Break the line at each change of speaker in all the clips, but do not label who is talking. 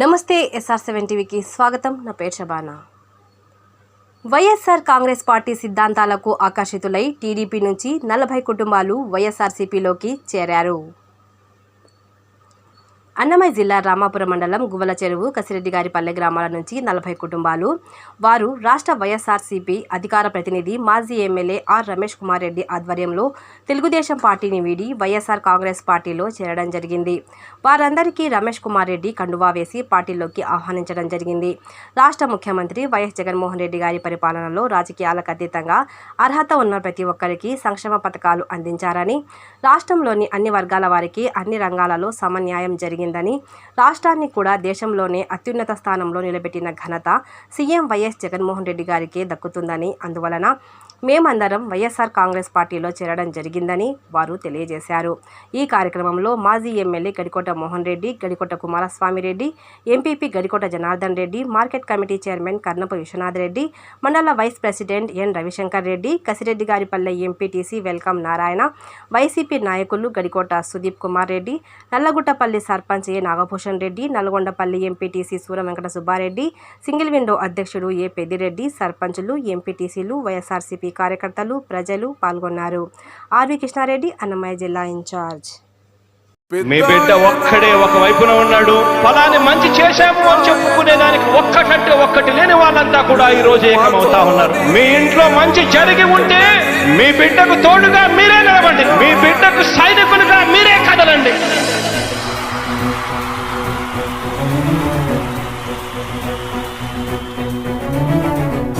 నమస్తే SR seven టీవీకి స్వాగతం. నా పేరు శబానా. వైఎస్ఆర్ కాంగ్రెస్ పార్టీ సిద్ధాంతాలకు ఆకర్షితులై టీడీపీ నుంచి నలభై కుటుంబాలు వైఎస్ఆర్సీపీలోకి చేరారు. అన్నమయ్య జిల్లా రామాపురం మండలం గువల చెరువు కసిరెడ్డిగారిపల్లె గ్రామాల నుంచి నలభై కుటుంబాలు. వారు రాష్ట్ర వైఎస్ఆర్సీపీ అధికార ప్రతినిధి మాజీ ఎమ్మెల్యే ఆర్ రమేష్ కుమార్ రెడ్డి ఆధ్వర్యంలో తెలుగుదేశం పార్టీని వీడి వైఎస్ఆర్ కాంగ్రెస్ పార్టీలో చేరడం జరిగింది. వారందరికీ రమేష్ కుమార్ రెడ్డి కండువా వేసి పార్టీలోకి ఆహ్వానించడం జరిగింది. రాష్ట్ర ముఖ్యమంత్రి వైఎస్ జగన్మోహన్ రెడ్డి గారి పరిపాలనలో రాజకీయాలకు అతీతంగా అర్హత ఉన్న ప్రతి ఒక్కరికి సంక్షేమ పథకాలు అందించారని రాష్ట్రంలోని అన్ని వర్గాల వారికి అన్ని రంగాలలో సమన్యాయం జరిగింది. జరిగిందని రాష్ట్రాన్ని కూడా దేశంలోనే అత్యున్నత స్థానంలో నిలబెట్టిన ఘనత సీఎం వైఎస్ జగన్మోహన్ రెడ్డి గారికే దక్కుతుందని అందువలన మేమందరం వైఎస్ఆర్ కాంగ్రెస్ పార్టీలో చేరడం జరిగిందని వారు తెలియజేశారు. ఈ కార్యక్రమంలో మాజీ MLA Gadikota Mohan Reddy Gadikota Kumaraswamy Reddy MPP Gadikota Janardhan Reddy market committee chairman Karnapu Vishwanath Reddy mandal vice president N Ravishankar Reddy Kasireddy Garipalle MPTC welcome Narayana YCP నాయకులు Gadikota Sudeep Kumar Reddy Nallaguttapalli sarpanch A Nagabhushan Reddy Nalgondapalli MPTC Sura Venkata Subbareddy single window అధ్యక్షుడు ఏ పెద్దిరెడ్డి సర్పంచులు ఎంపీటీసీలు వైఎస్ఆర్సీపీ కార్యకర్తలు ప్రజలు పాల్గొన్నారు. RV Krishna Reddy Annamayya జిల్లా incharge.
మీ బిడ్డ ఒక్కడే ఒక వైపున ఉన్నాడు. ఫలాన్ని మంచి చేశాము అని చెప్పుకునే దానికి ఒక్కటంటే ఒక్కటి లేని వాళ్ళంతా కూడా ఈ రోజు ఏకమవుతా ఉన్నారు. మీ ఇంట్లో మంచి జరిగి ఉంటే మీ బిడ్డకు తోడుగా మీరే నిలబండి మీ బిడ్డకు సైనికులుగా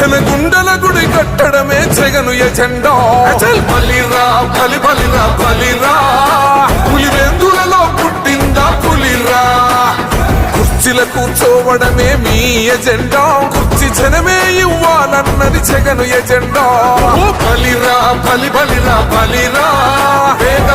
జనగుండల గుడి కట్టడమే జగను ఎజెండో. అచల్ బలిరా బలి బలిరా. బలిరా పులివెందులలో పుట్టిందా పులిరా? కుర్చీల కూర్చోవడమే మీ ఎజెండా. కుర్చీ జనమే ఇవ్వాలన్నది జగను ఎజెండా. బలిరా బలి బలిరా. బలిరా వేద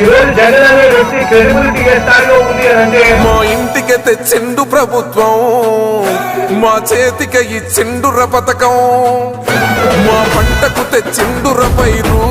ఈరోజు జగన్ అనే వ్యక్తి క్రెడిబిలిటీ స్థాయిలో ఉంది అని అంటే
మా ఇంటికి తెచ్చిండు ప్రభుత్వం మా చేతికి ఇచ్చిండుర పథకం మా పంటకు తెచ్చిండుర పైరు.